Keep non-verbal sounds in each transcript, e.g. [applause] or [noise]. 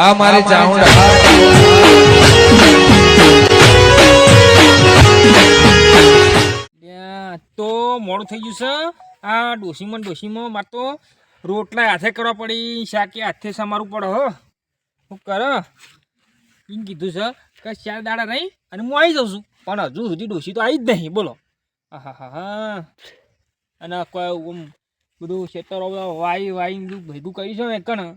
આ મારી ચાઉંડા તો મોડું થઈ ગયું છે. આ ડોસીમાં ડોસીમાં મારે તો રોટલા હાથે કરવા પડી શાકે હાથે સમારવું પડે હો. શું કર. એમ કીધું છે કે ચાર દાડા નહીં અને હું આવી જાઉં છું. પણ હજુ સુધી ડોસી તો આવી જ નહીં બોલો. હા હા હા અને કોઈ બધું ખેતરો વાઈ વાઈ બધું ભેગું કર્યું છે ને કણ.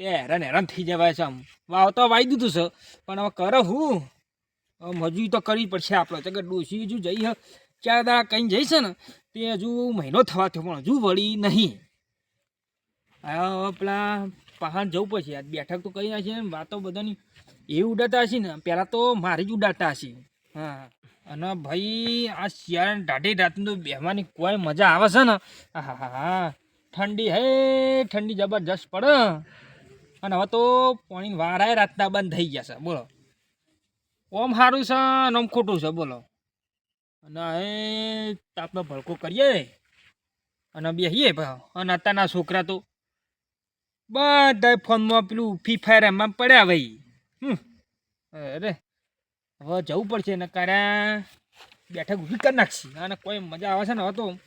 હેરાન હેરાન થઈ જવાય છે આમ. વાવ, તો વાઈ દીધું છે. પણ હવે કરો હું. મજૂરી તો કરવી પડશે આપણે. કે ડોસી હજુ જઈ ચાર દાડા જઈ છે ને, તે હજુ મહિનો થવા થયો, પણ હજુ વળી નહીં. હવે પેલા પહાણ જવું પડશે. આજ બેઠક તો નાખી ને, વાતો બધાની. એવી ઉડાતા હશે ને પહેલાં તો મારી જ ઉડાતા હશે. હા. અને ભાઈ, આ શિયાળા ઢાઢી રાતની તો બેહવાની કોઈ મજા આવે છે ને. હા હા હા ઠંડી હે, ઠંડી જબરજસ્ત પડે. અને હવે તો પાણી વારાય રાતના બંધ થઈ ગયા છે. બોલો. ઓમ સારું છે અને ઓમ ખોટું છે? બોલો. અને એ તાપનો ભડકો કરીએ અને બેસીએ અને અત્યારના છોકરા તો બધા ફોનમાં પેલું ફ્રી ફાયર એમાં પડ્યા ભાઈ. હમ. અરે, હવે જવું પડશે ને કારણ બેઠક ઊભી કરી નાખશી. અને કોઈ મજા આવે છે ને હવે તો.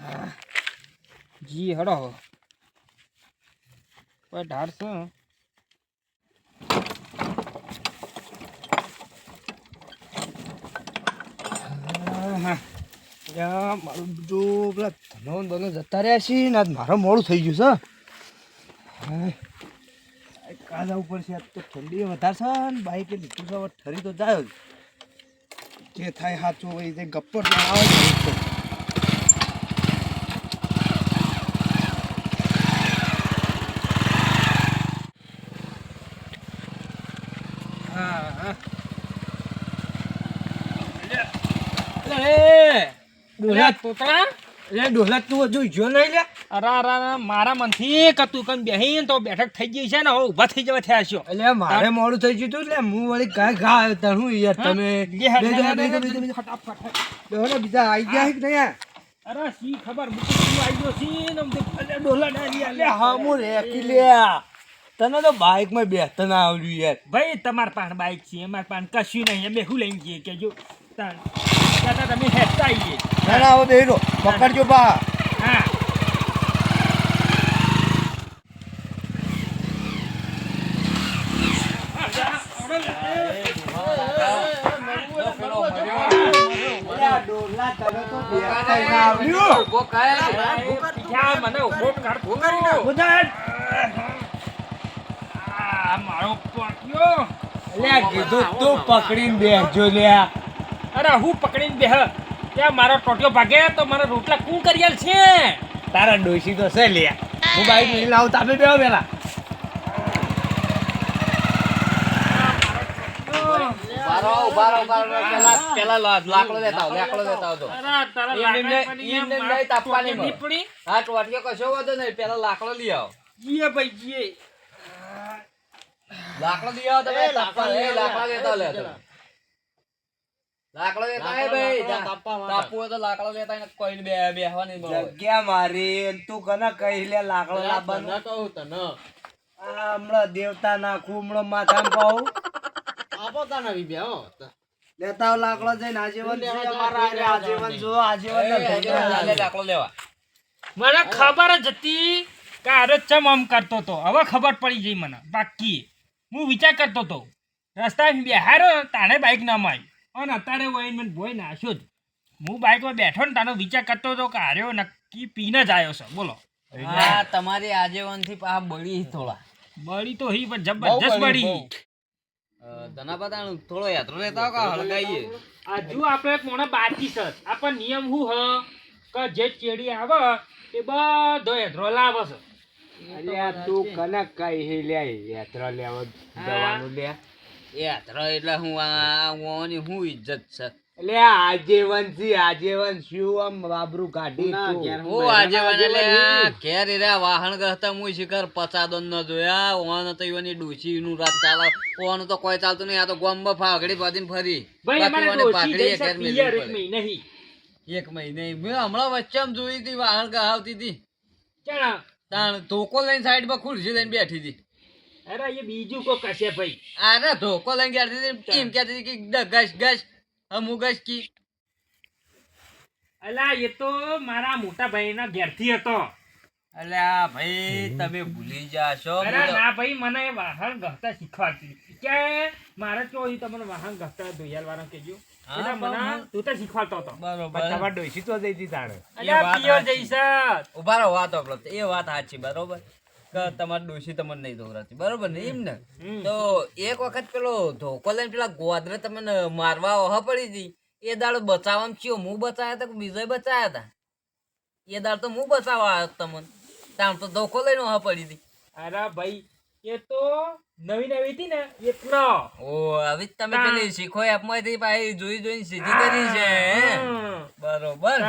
હા. જી, હડો હવે. કોઈ ઢાળ છે આહા. યા, મારું બધું પેલા ધનો ને બનો જતા રહ્યા છે ને આજ મારે મોડું થઈ ગયું છે હાય. આ કાં જવું પડશે આજ તો ઠંડી વધારે છે ને બાઈકે લીધું છે ઠરી તો જાય જ થાય સાચું હોય તે ગપ્પર તો આવે અરે ડોલા તોતરા એટલે ડોલા તું હજુ જો નહીં લે. અરે અરે અરે, મારા મનથી કે તું કઈ બેહીને તો બેઠક થઈ ગઈ છે ને હવે ઊભા થઈ જવા થયા છો. એટલે મારે મોડું થઈ ગયું હતું એટલે હું વળી કાંઈ ઘા આવ્યો તાર હું યાર તમે બે હાથ બેજો, લગાડે બેજો, ને બેજો, બેજો. ફટાફટ. ડોલા બીજા આવી ગયા છે કે નહીં આ? અરે શી ખબર મુકુ શું આવી ગયો છે ને આમ તો અલે ડોલા ડાલી એટલે આલે હા હું રેકી લ્યા તને તો બાઇકમાં બેસતા ના આવડ્યું યાર. ભાઈ તમાર પાસે બાઈક છે અમાર પાસે કશું નહીં અમે શું લઈને જઈએ કે જો તાણ તમે હેઠતા આવીએ ના ના હવે બેરો પકડજો બા. હા. પીછા મને ઊભો આ મારો પટ્યો કીધું તું પકડીને બેસજો લ્યા અરે હું પકડીને બેહ. ત્યાં મારો ટોટિયો ભાગે તો મારા રોટલા કું કરી છે? તારા ડોશી તો છે લ્યા હું બાઈક લઈને આવું તાપે બેહો પેલા. લા- લાકડો લઈ આવો. જીએ ભાઈ જીએ. લાકડો લઈ આવો તમે, લાકડા લેતા આવો લે. લાકડો લેતા ભાઈ. તાપવું તો લાકડો લેતા આવીને બે- બેહવાની જગ્યા મારી તું કને કહી લે લાકડો લાવવાનું. આ હમણાં દેવતા નાખું હમણાં માથામાં પાઉં લેતા લાકડો જઈને આજીવન આજીવન જો આજીવન. લાકડો લેવા. મને ખબર જ હતી કે અરે ચમ આમ કરતો તો હવે ખબર પડી ગઈ મને. બાકી. હું વિચાર કરતો તો રસ્તા બેહારો તાણે બાઈક ના માં અને અત્યારે વહીને મને ભોય નાખ્યો જ. હું બાઈકમાં બેઠો ને તારો વિચાર કરતો હતો કે હાર્યો નક્કી પીને જ આવ્યો છે. બોલો. હા, તમારી આજેવનથી આ બળી થોડા. બળી તો હી પણ જબરજસ્ત બળી. ધનાભા થોડો યાત્રો લેતા આવો કે હળગાઈએ? આજુ આપણે એક મોણા બાકી છે. આપણ નિયમ હું હ? કે જે ચેડી આવે એ બધો યાત્રો લાવે છે. અલ્યા તું કઈ હે લે યાત્રા લેવા જવાનું લે. યાત્રા એટલે હું આ ઓની હું ઇજ્જત છે. એટલે આજીવનથી આજીવન શું આમ બાબરું કાઢી ઓ આજેવાને લે ઘેર રે વાહન કરતા હું શિખર પચાદો ન જોયા. ઓન તો ઈવની ડૂસી નું રાત ચાલે ઓન તો કોઈ ચાલતું નહીં. આ તો ગોમમાં ફાગડી બાંધીને ફરી. ભાઈ અમારે પિયર ઘેર મેલવી એક. મહિને એક મહિને. મેં હમણાં વચ્ચે આમ જોઈ હતી વાહન ગહાવતી હતી. તાણ ધોકો લઈને સાઈડમાં ખુરશી લઈને બેઠી હતી. અરે એ બીજું કો કશે ભાઈ. અરે ધોકો લઈને ગયા એમ કહેતી હતી કે ગશ ગશ હમુ ગશ કી. અલા એ તો મારા મોટા ભાઈના ઘેરથી હતો. અલ્યા ભાઈ તમે ભૂલી જાશો. અરે ના ભાઈ મને વાહન ગહતા શીખવાડતી કે મારે કેવું તમને વાહન ગહતા ધોયાલ વાળા કેજો એ વાત સાચી બરોબર. કે તમારે ડોશી તમને નહીં દોરાતી બરોબર ને? એમ ને? તો એક વખત પેલો ધોકો લઈને પેલા ગોદરે તમને મારવા ઓહ પડી હતી એ દાડો બચાવવામાં ચિયો હું બચાવ્યા હતા કે બીજો બચાવ્યા હતા એ દાડ તો હું બચાવવા આવ્યો તમને. તામ તો ધોકો લઈને ઓહ પડી હતી અરે ભાઈ એ તો નવી નવી હતી ને એટલો ઓ હવે તમે પેલી શીખો એપમાંથી પાછી જોઈ જોઈને સીધી કરી છે બરોબર.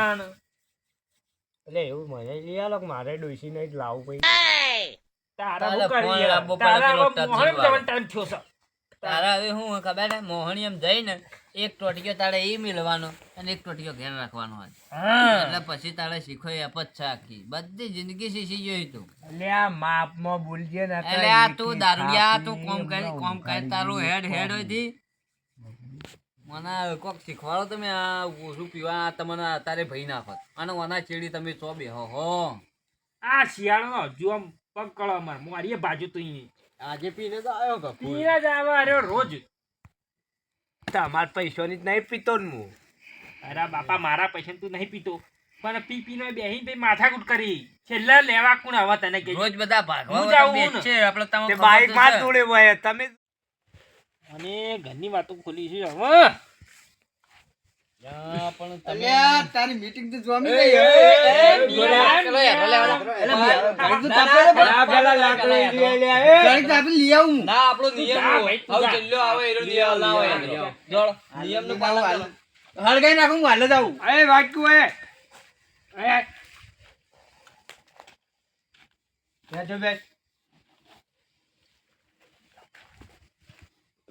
એટલે એવું મને લઈ આલો કે મારે ડોસી ને લાવું ભાઈ તારા હું કરી તારા મોહન જેવો જવાનો થયો છે. તારા હવે હું ખબર ને મોહણી એમ જઈને એક ટોટિયો તારે એ મિલવાનો અને એક ટોટિયો ઘેર રાખવાનો હોય. એટલે પછી તારે શીખો એ અપજ છે આખી બધી જિંદગી શીખી જોઈ તું. એટલે આ માપમાં બોલજે ને એટલે આ તું દારૂડિયા તું કોમ કરી કોમ કરી તારું હેડ હેડ હોયથી મને કોક શીખવાડો તમે આ ઓછું પીવા તમને અત્યારે ભઈ નાખો અને ઓના ચેડી તમે ચો બે હો આ શિયાળાનો હજુ આમ પગ કળો અમાર. મારી બાજુ તો આજે પીને તો આવ્યો કે પીને જ આવે અરે રોજ. તમાર પૈસોની જ નહીં પીતો ને હું. અરે બાપા મારા પૈસા તું નહીં પીતો. પણ પી પીને બેહીને માથા માથાકૂટ કરી. છેલ્લા લેવા કોણ આવા તને કે રોજ બધા ભાગવા હું જાઉં છે આપણે તમે બાઈકમાં. તોડે હોય. તમે અને ઘરની વાતો ખોલી છે હવે પણ તમે અલ્યા તારી મીટિંગ તો જોવા એ, મળી એ, એ, ગઈ મિયા, મિયા. ઘડીક તો ના, તાપે ના, ને આ પેલા લાકડું ના, લઈ લ્યા, એ. ઘડીક તાપે લઈ આવું હું. ના આપણો નિયમ જા એવો. ભાઈ, તું હવે જા. છેલ્લો આવે એનો નિયમ ના હોય એનો. જોડો. નિયમનું પાલન કરો. હળગાઈ નાખું હાલ જ આવું એ વાટકું એ જો બેઠો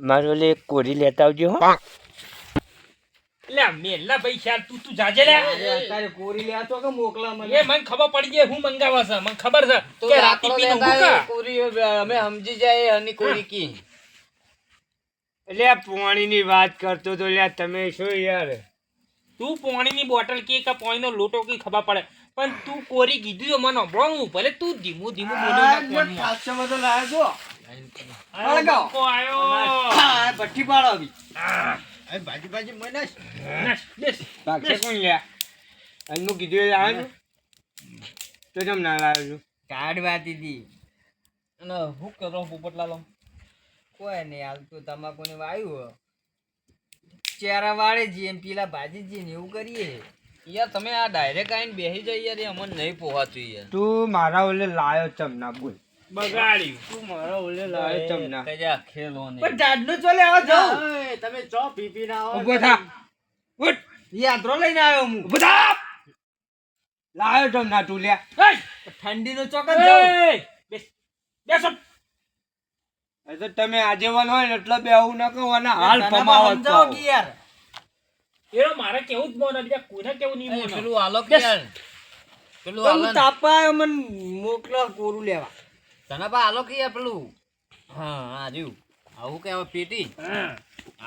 મારો લે કોરી લેતા આવજો હો. લે મેલા ભાઈ તું તું જાજે લે. તારે કોરી લેવા તો કે મોકલા મને. એ મને ખબર પડી જાય હું મંગાવા છે. મને ખબર છે કે રાતી પીને લેતા ઊંઘું એ કા? કોરી અમે સમજી જાય એની કોરી કી. એટલે પોણીની વાત કરતો તો લ્યા તમે શું યાર? તું પોણીની બોટલ કે કે પાણીનો લોટો કે ખબર પડે. પણ તું કોરી કીધું મને. ભણવું ભલે તું ધીમું ધીમું બોલ્યો તો છો. ભઠ્ઠી પાડો આવી. ભાજી ભાજી મને નાખ. ભાગશે કોણ લ્યા? અને હું કીધું એ લાવ્યો તો કેમ ના લાવ્યો છું? કાઢવા હતી અને હું કરો પોપટલાલો કોઈ નહીં હાલ તો તમાકુને વાયું ચેરા વાળે જઈએ ને પેલા ભાજી જઈએ ને એવું કરીએ. યાર તમે આ ડાયરેક્ટ આવીને બેસી જઈએ યાર અમને નહીં પોહાતું યાર. તું મારા ઓલે લાયો ચમના બોલ. બગાડ્યું. તું મારા ઓલે લાયો કજા ખેલો પણ તમે ચો ના ઊભો થા. ઉઠ. યાત્રો લઈને આવ્યો હું. ઊભો થા. લાયો ચમના તું લ્યા એય, ચોક જ જાઉં. એય, બેસ. બેસો. એ તમે આજેવાન હોય ને એટલે બે આવું ના કહો અને હાલ પમાવો સમજાવો કે યાર. એરો મારે કેવું જ મોન બીજા કોઈને કેવું નહીં મોન પેલું આલો કે બેસ. યાર? પેલું ને. તાપા મને મોકલો કોરું લેવા. તને પા આલો કે પેલું? હા રહ્યું. આવું કે પેટી?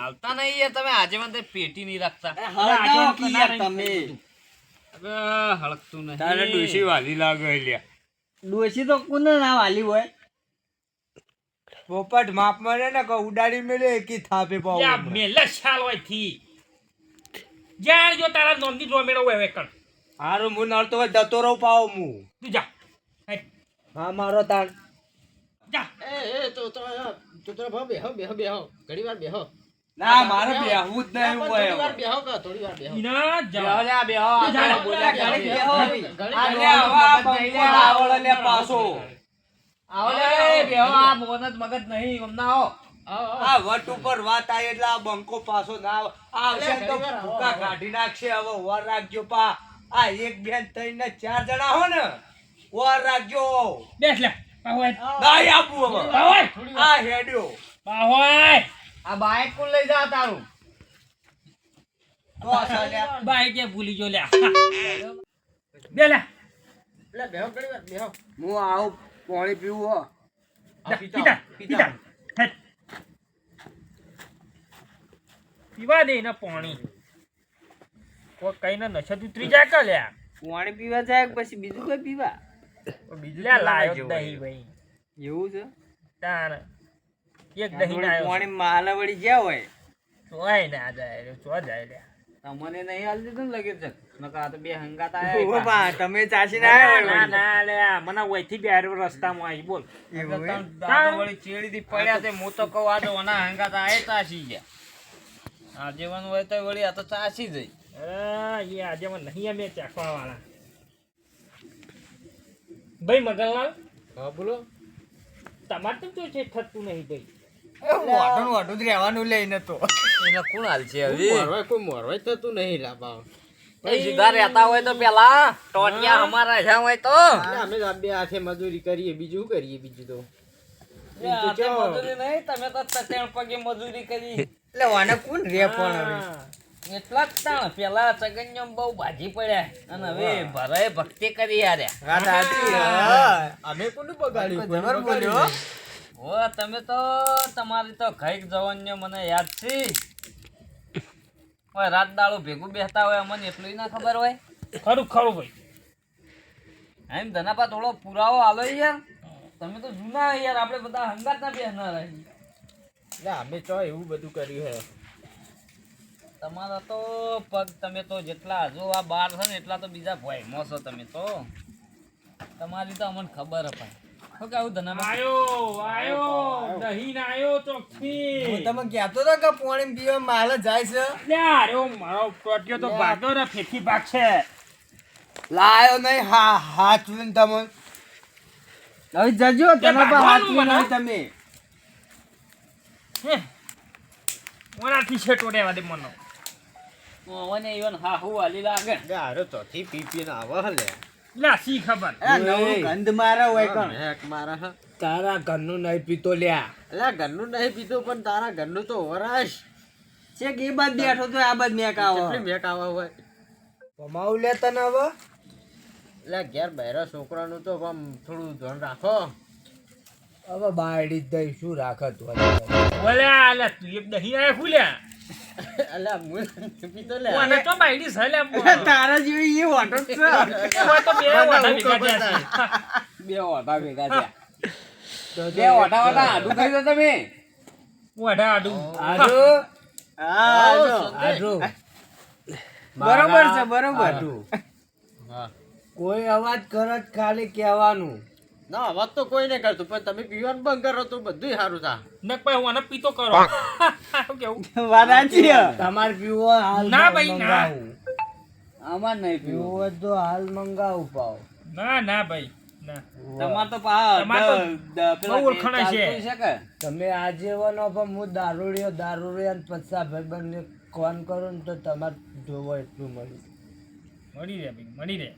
આવતા નહીં યાર તમે આજે મને પેટી નહીં રાખતા. હળગાવો કે યાર તમે? હળકતું નહીં. તારે ડોશી વાલી લાગે લ્યા. ડોશી તો કોને ના વાલી હોય? પોપટ માપ મરે ને કે ઉડાડી મેલે એકી થાપે પાવ યા મેલા છાલ હોયથી જ્યાં જો તારા નોંધી રોમેડો હોય હવે કર. હારું મુ નળતો હોય જતો રહું પાવ મુ તું જા. હા મારો તાણ. જા. એ એ તો તો તો તો ભાવ બેહો બેહો બેહો. ઘડી વાર બેહો. ના મારે બેહવું જ નહીં હોય હવે. બેહો. કા થોડી વાર બેહો. ઈના બેહો જા બેહો. આ જા, તો બોલ્યા જા, કરે. બેહો. આ લ્યા, હવે આ બંકો લે પાછો. આવો લે બેહો આ મોન મગજ નહીં હમણાં આવો આ વટ ઉપર વાત આવી એટલે આ બંકો પાછો ના આવશે તો ભૂકા કાઢી નાખશે હવે વાર રાખજો પા. આ એક બેન થઈને ચાર જણા હો ને. વાર રાખજો. બેસ લે. પાહોય દાઈ આપું હવે. પાહોય આ હેડ્યો. પાહોય આ બાઈક કોણ લઈ જા તારું. ભૂલી જો લે બે લે એટલે બેહો ઘડી બેહો. હું આવું પાણી પીવું હો. પીતા પીતા પીવા દે ને પાણી. કોઈ કઈ ને નશા ઉતરી જાય કે લ્યા? પાણી પીવા જાય પછી બીજું કોઈ પીવા? બીજું લ્યા લાયો જ નહીં ભાઈ. એવું છે? તાણ. એક દહીં ના આવ્યો પાણી માલા વળી ગયા હોય. ચોય ના જાય ચો જાય લ્યા. તમને નહીં હાલ દીધું ને લગે છે નકા તો બે હંગાત આયા બા, તમે ચાસીને ના હોય ના ના લે મને વહીથી બે રસ્તામાં આવી બોલ. એવું વળી. વળી ચેડીથી પડ્યા તે હું તો કહું આ તો ઓના હંગાત આયા તાસી ગયા. આજીવન હોય તો વળી આ તો ચાસી જઈ અરે, એ આજે મને નહીં અમે ચાખવા વાળા ભાઈ મગનલાલ હા બોલો. તમારે તો છે થતું નહીં ભાઈ. ને વાઢું જ રહેવાનું લઈને તો. એને કોણ હાલ છે મોરવાય કોઈ મોરવાય થતું નહીં લાબા સીધા રહેતા હોય તો પેલા ટોટિયા અમારા રહ્યા હોય તો. અમે બે હાથે મજૂરી કરીએ બીજું કરીએ બીજું તો? મજૂરી નહીં તમે તો ત્રણ પગે મજૂરી કરી. એટલે વાને કોણ રે પણ હવે. એટલા જ તાણ. પેલા સગન્યમ બહુ બાજી પડ્યા. અને હવે ભરાય ભક્તિ કરી હા. અમે કોનું બગાડ્યું? બોલ્યો હો તમે તો તમારી તો ઘઈક જવાનને મને યાદ છે. ઓય રાત દાળો ભેગું બેસતા હોય અમને એટલું ના ખબર હોય? ખરું ખરું ભાઈ. એમ ધનાપા થોડો પુરાવો આલો યાર. તમે તો જૂના યાર આપણે બધા હંગાત ના બેસનાર રહી એટલે અમે તો એવું બધું કર્યું હે. તમારા તો પગ તમે તો જેટલા હજુ આ બાર છે ને એટલા તો બીજા ભયમાં છો તમે તો. તમારી તો અમને ખબર અપાય શું કેવું ધનાપા આયો આયો દહીં ના આયો ચોખ્ખી હું તમે કહેતો હતો કે પાણી પીવા માલ જાય છે. લ્યા, અરે મારો ટોટિયો તો ભાગો રે ફેંકી ભાગ લાયો નહીં હા હાથ તમે. હવે જજો તને બા હાચવી નહીં તમે. હે. ઓનાથી છેટો રહેવા દે મનો. મને ઈવન હા હું લાગે. એટલે હારો ચોથી પી પીને આવે હલે. લા શી ખબર? નવું ગંધ મારા હોય કણ? હેક મારા હા. તારા ઘરનું નહીં પીતો લ્યા. એટલે ઘર ઘરનું નહીં પીતું પણ તારા ઘરનું તો વરાશ. છેક એ બાદ બેઠો તો આ બાદ મેક આવો? કેટલી મેક આવા હોય? કમાવું લે તને હવે? એટલે ઘેર બહેરા છોકરાનું તો આમ થોડું ધ્યાન રાખો. હવે બાયડી જ દઈ શું રાખત બોલે આલે તું એક દહીં આયા ખુલ્યા એટલે હું પીતો લે. ઓને તો બાયડી છે લે તારા જેવી એ વાટો છે. [laughs] તો બે વાડા ભેગા થયા બે ઓઢા ભેગા થયા. બે ઓઢા ઓઢા આડું કરી તમે? ઓઢા આડું આડું. હા. જો. બરોબર છે બરોબર. કોઈ અવાજ કરો જ ખાલી કહેવાનું. ના વાત તો કોઈ નહીં કરતું પણ તમે પીવાનું બંધ કરો તો બધું સારું થાય. નક હું આને પીતો કરો. કેવું? વાત છે. તમારે પીવો હાલ ના ભાઈ, ના. આમાં નહીં પીવો. તો હાલ મંગાવું પાવ. ના ના ભાઈ તમાર તો છે. તમે આજીવનો પણ હું દારૂડિયો દારૂડિયો ને પચાસ ભાઈબંધને કોન કરું ને તો તમારે જોવો એટલું મળ્યું મળી રહે ભાઈ મળી રહે.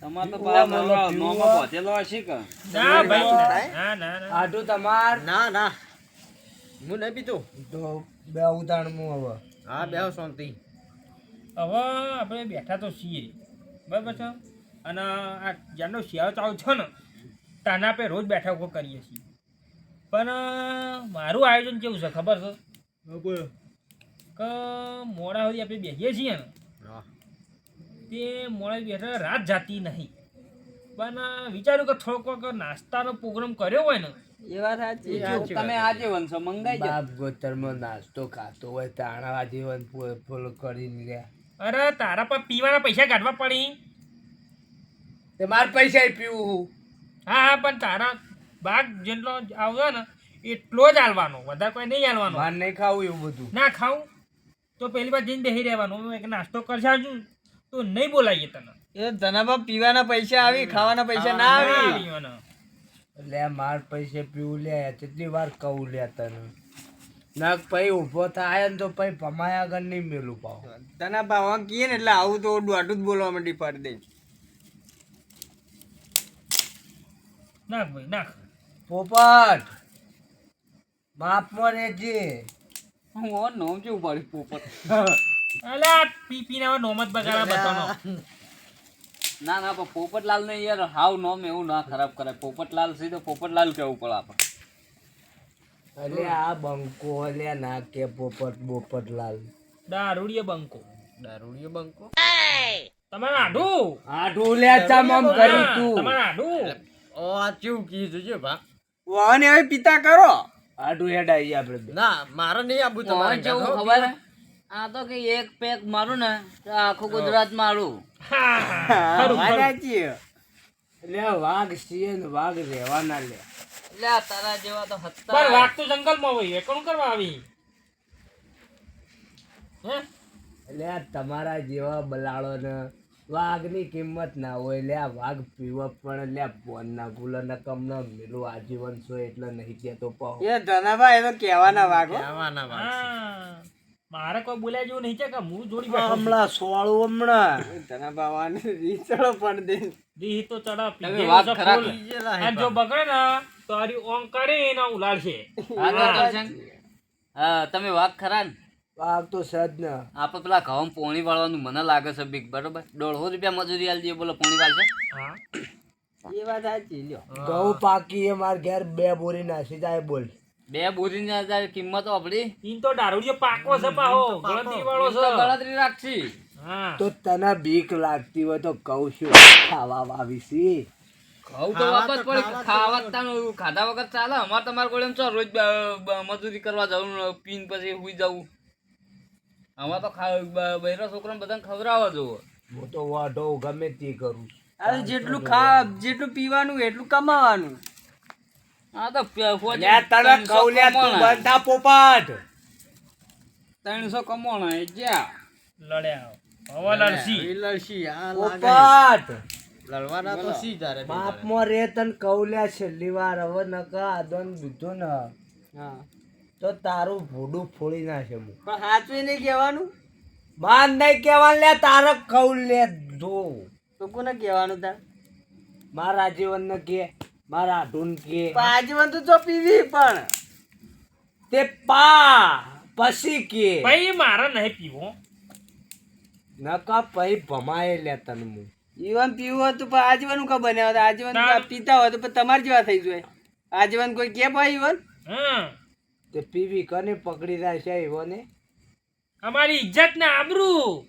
તમાર તો પીવો પા મને, નોમાં પીવો. નોમાં પહોંચેલો હશે કે? ના ભાઈ. ના ના ના આટું તમાર. ના ના. હું નહીં પીતું તો બે ઉતાણું હવે. હા બેહો શાંતિ. હવે આપણે બેઠા તો છીએ. બરાબર છે? અને આ જ્યાંનો શિયાળો ચાલુ છે ને ત્યાં આપણે રોજ બેઠા ઊભો કરીએ છીએ. પણ મારું આયોજન કેવું છે ખબર છે? કે મોડા સુધી આપણે બેસીએ છીએ ને તે મોડા બેઠા રાત જાતી નહીં. પણ વિચાર્યું કે થોડોક વખત નાસ્તાનો પ્રોગ્રામ કર્યો હોય ને. એ વાત સાચી. તમે આજે વંશો મંગાઈ બાપ ગોતરમાં નાસ્તો ખાતો હોય તાણા આજીવન ફોલો કરીને લે અરે તારા પર પીવાના પૈસા કાઢવા પડી. તે માર પૈસા પીવું હા. હા પણ તારા બાગ જેટલો આવતો ને એટલો જ હાલવાનો. વધારે કોઈ નહીં હાલવાનો. માર નહીં ખાવું એવું બધું. ના ખાવું તો પહેલી વાર જઈને બેસી રહેવાનું. એક નાસ્તો કરશે આજુ તો નહીં બોલાવીએ તને. એ ધનાબા પીવાના પૈસા આવી ખાવાના પૈસા ના આવી. લે એટલે માર પૈસે પીવું લે કેટલી વાર કહું લે તને. નાક પછી ઊભો થાય ને તો પછી ભમાયા આગળ નહીં મેલું પાવ. તને ભાવા કીએ ને એટલે આવું તો દોઢું જ બોલવા માંડી પાડી દે. નાખ ભાઈ નાખ. પોપટ મળે જે હું ઓર નોમ કેવું પાડી પોપટ. [laughs] અલા પી પીને હવે નોમત બગાડા બધાનો. ના ના પણ પોપટલાલ ને યાર. હાવ નોમ એવું ના ખરાબ કરે પોપટલાલ છે તો પોપટલાલ કેવું પડે આપણે અલે આ બંકો અલે ના કે પોપટ બોપટલાલ. દારૂડિયો બંકો. દારૂડિયો બંકો? તમારે આઢું આ લે ચમ આમ કર્યું તું. તમારે આઢું ઓ આ ચેવું કીધું છે ભા? વાને હવે પિતા કરો. આ હેડાઈ આપણે ના મારે નહીં આબુ તમારે ખબર હે? આ તો કે એક પેક મારું ને તો આખું ગુજરાત મારું. લે વાઘ છીએ ને વાઘ રહેવાના લે. એટલે આ તારા જેવા તો પણ વાઘ તો જંગલમાં હોય એ કોણ કરવા આવી? હે? લે તમારા જેવા બલાડો ને વાઘની કિંમત ના હોય. લે આ વાઘ પીવો પણ લે બોન ના ગુલો ના કમ ના મેલું આજીવન છો એટલે નહીં કેતો પાઉ એ ધનાભાઈ એ તો કહેવાના વાઘ કહેવાના વાઘ મારે કોઈ બોલ્યા જેવું નહીં છે કે હું જોડી બેઠો. હમણાં સોળું હમણાં. ધનાભા વાને રીચળો પણ દે. દીહ તો ચડા તમે વાત ખરાબ અને જો બગડે ને તો આરી ઓમ કરે એના ઉલાડશે હા. તો હા તમે વાત ખરા ને. વાઘ તો સજ ને. આપણે પેલા ઘઉં પોણી વાળવાનું મને લાગે છે બીક બરોબર? દોઢસો રૂપિયા મજૂરી આલજે બોલો પોણી વાળશે. હા. એ વાત સાચી લ્યો. ઘઉં પાકી એ માર ઘેર બે બોરી નાસી જાય બોલ. બે બોરીની હજાર કિંમત આપડી ઈન તો દારૂડિયો પાકો છે પાહો. ગણતરી વાળો છે. ગણતરી રાખશી. તો તને બીક લાગતી હોય તો કહું છું ખાવા વાવીશી. ઘઉં તો વાપસ પડી ખાવા તાનું ખાધા વગર ચાલે? અમાર તમાર કોઈ એમ રોજ મજૂરી કરવા જવું પીન પછી હુઈ જવું. અમાર તો બૈરા છોકરાને બધાને ખવડાવવા જવું. હું તો વાઢો ગમે તે કરું અરે જેટલું ખા જેટલું પીવાનું એટલું કમાવાનું. ત્રણસો તું કમાણા. બંધા પોપટ. ત્રણસો કમાણા એ જ્યાં? લડ્યા. હવે લડશી. લડશી પોપટ. લડવાના તો સી તારે બાપમાં રે તને કહું છેલ્લી વાર. હવે નકા આદન દીધો ને. તો તારું ભૂડું ફોડી નાખે હું. પણ સાચું નહીં કહેવાનું? માન નહીં કેવાનું લે તારે કૌલ લે જો. તો કોને કહેવાનું તાર? મારા જીવન ને કે. મારા ઢૂન પાંચમાં તો જો પીવી પણ. તે પા પછી કે. ભાઈ મારે નહીં પીવો. નકા પઈ ભમાય લે તને હું. જીવન પીવું હોય તો પણ આજીવન કા બન્યા હતા આજીવન ના. પીતા હોય તો પણ તમારા જેવા થઈ જાય. આજીવન કોઈ કે ભાઈ ઈવન? હા તે પીવી કને પકડી રાખશે એવો ને અમારી ઇજ્જત ને આબરૂ.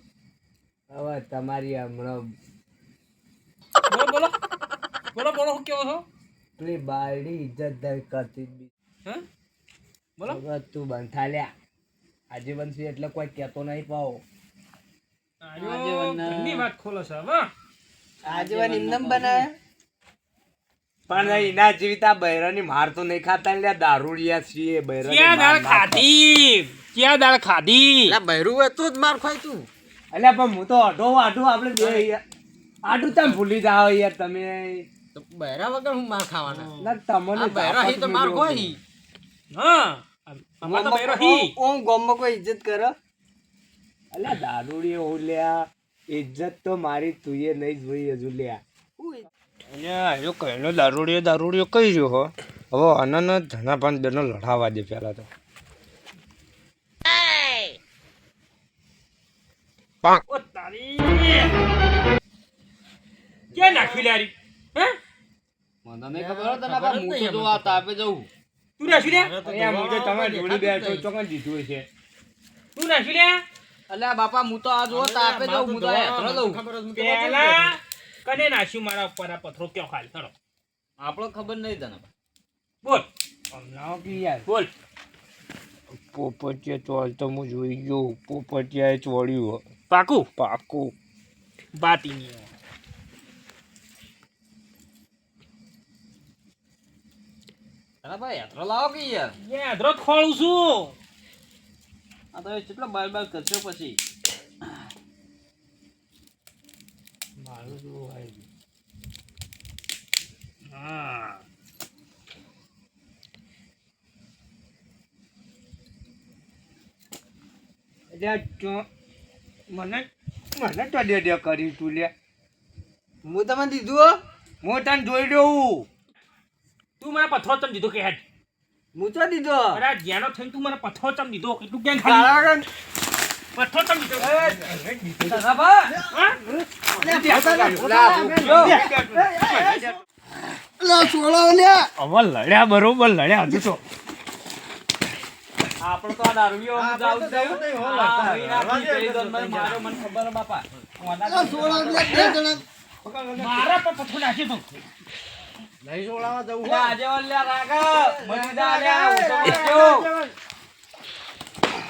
હવે તમારી હમણાં બોલો બોલો. બોલો બોલો શું કેવો છો? પેલી બાયડી ઇજ્જતદાર કરતી હે? બોલો. તું બંધા લ્યા આજીવન છે એટલે કોઈ કહેતો નહીં પાવો. આજો વાત ખોલો છે હવે આજીવન ઇન્દમ બનાવે. પણ એના જીવિતા બૈરાની માર તો નહીં ખાતા લે લ્યા દારૂડિયા છીએ બૈરા ક્યાં દાળ ના ખાધી? ક્યાં દાળ ખાધી? લા બૈરું હોય તો જ માર ખાય તું. એટલે પણ હું તો અઢો આઢો આપણે બે યાર. આઢું તમે ભૂલી જાઓ યાર તમે. તો બહેરા વગર હું માર ખાવાના. ના તમને બહેરા હી તો માર કોઈ હા. અમાર તો બૈરો હી. ઓમ ગોમમાં કોઈ ઇજ્જત કરે? અલ્યા દારૂડિયો ઓલ્યા ઇજ્જત તો મારી તુંએ નહીં જોઈ હજુ લ્યા. દારૂડિયો દારૂડિયો કઈ રહ્યો હો? હવે આનંદ ધનાભાન બેનો લડાવા દે પેલા તો. તારી. ક્યાં નાખ્યું લે આરી હે? મને નહીં ખબર તને આ હું તો. આ તાપે જવું. તું નાખ્યું લે. અહીંયા મુજે તમે જોડી બેઠો ચોકન દીધું છે તું નાખ્યું લે. અલ્યા બાપા હું તો આ જો તાપે જવું હું તો આ હેઠળ જવું ખબર જ મૂકે બાપા. પેલા કને નાખ્યું મારા ઉપર આ પથરો ક્યાં ખાલી? ચલો આપણો ખબર નહીં તને. બોલ. હમણાં કે યાર. બોલ. પોપટિયા ચોલ તો હું જોઈ ગયો. પોપટિયાએ ચોળ્યું પાકું? પાકું. બાતી અરે ભાઈ હેઠળ લાવો કે યાર? યાત્રા ખોળું છું. આ તો કેટલો બાર બાર કરશો પછી? હા. અલ્યા ચો મને મને તો ડે કરી તું લે હું તમને દીધું હો? હું તને જોઈ દઉં મને પથરો ચમ દીધો કે હેડ? હું તો દીધો. અરે જ્યાંનો થઈને તું મને પથરો ચમ દીધો? કેટલું કેમ ખાલી? પથરો ચમ દીધો? લડ્યા બરોબર લડ્યા હજુ તો. આપણે તો આ દારૂ જાવું તો મને ખબર બાપા. મારા પર પથ્થર નાખી દઉં. નહીં સોળામાં જવું હોય. આજે. મરી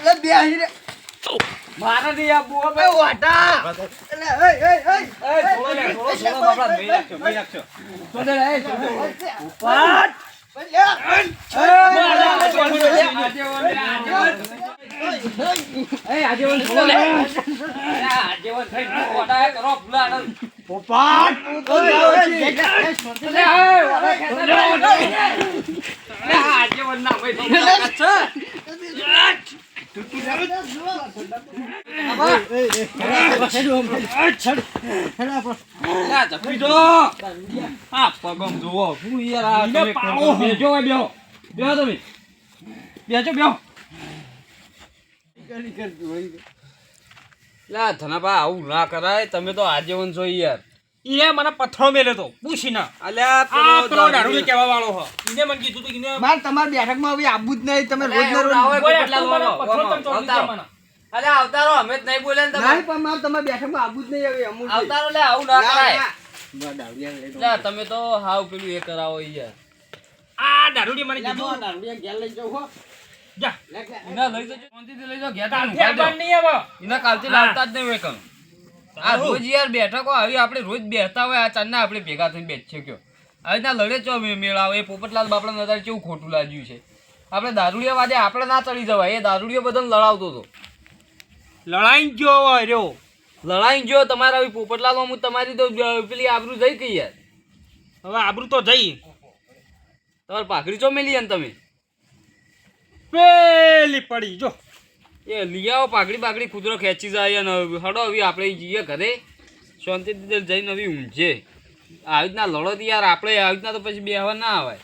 લે, બે રે. નહીં વાટા. એટલે, એ, એ, એ, એ, થોડો લે, થોડો, થોડો બાપડા. લે. એ, આજે ઓલ થોડો લે. એ, આજે ઓલ થઈ ગયું, ઓડા એ કરો, ભૂલા આનંદ. પોપટ. ઓય, ઓય, એ, એ, એ, સોડે. લે, એ, ઓડા ખેંચો, લે, ઓડા. લે, આજે ઓલ ના બેજો, બેહો. લા ધનાભા આવું ના કરાય તમે તો આજીવન છો યાર ઈને મને પથ્થરો મેલ્યો તો. પૂછી ના. અલ્યા આ પેલો દારૂડિયો કહેવા વાળો હ. ઈને મને કીધું તું કે ઈને મારે તમારી બેઠકમાં હવે આબુ જ નહીં. તમે રોજ ને રોજ દે અવતારો. અમે જ નહીં બોલે ને તમે. નહીં પણ મારે તમારી બેઠકમાં આબુ જ નહીં હવે અમુલ અવતારો લે આવું ના કરાય. તમે તો હાવ પેલું એ કરાવો યાર. આ દારૂડિયો મને કીધું. દારૂડિયા ઘેર લઈ જાવ હો. જા. ના લઈ જજો. શાંતિથી લઈ જાવ ઘેર તમે નહીં આવે ઇના કાલથી લાવતા જ નહીં હોય કમ આ રોજ યાર બેઠકો આવી આપણે રોજ બેસતા હોય આ ચાંદના આપણે ભેગા થઈને બેસીએ કયો. આવી ના લડે ચો મે- મેળાવો એ પોપટલાલ બાપડા નજર કેવું ખોટું લાગ્યું છે. આપણે દારૂડિયા વાદે આપણે ના ચડી જવાય એ દારૂડિયો બધાને લડાવતો હતો. લડાઈ ગયો હવે રહ્યો. લડાઈ ગયો તમારા આવી પોપટલાલમાં હું તમારી તો પેલી આબરૂ જઈ ગઈ યાર. હવે આબરૂ તો જઈ. તમારે પાઘડી ચો મેલી તમે? પેલી પડી જો. એ લઈ આવો, પાઘડી બાગડી કૂતરો ખેંચી જાય અને હડો, હવે આપણે જઈએ ઘરે. શાંતિથી જઈને હવે ઊંઘે આવી રીતના લડો યાર, આપણે આવી રીતના તો પછી બેહવા ના આવે.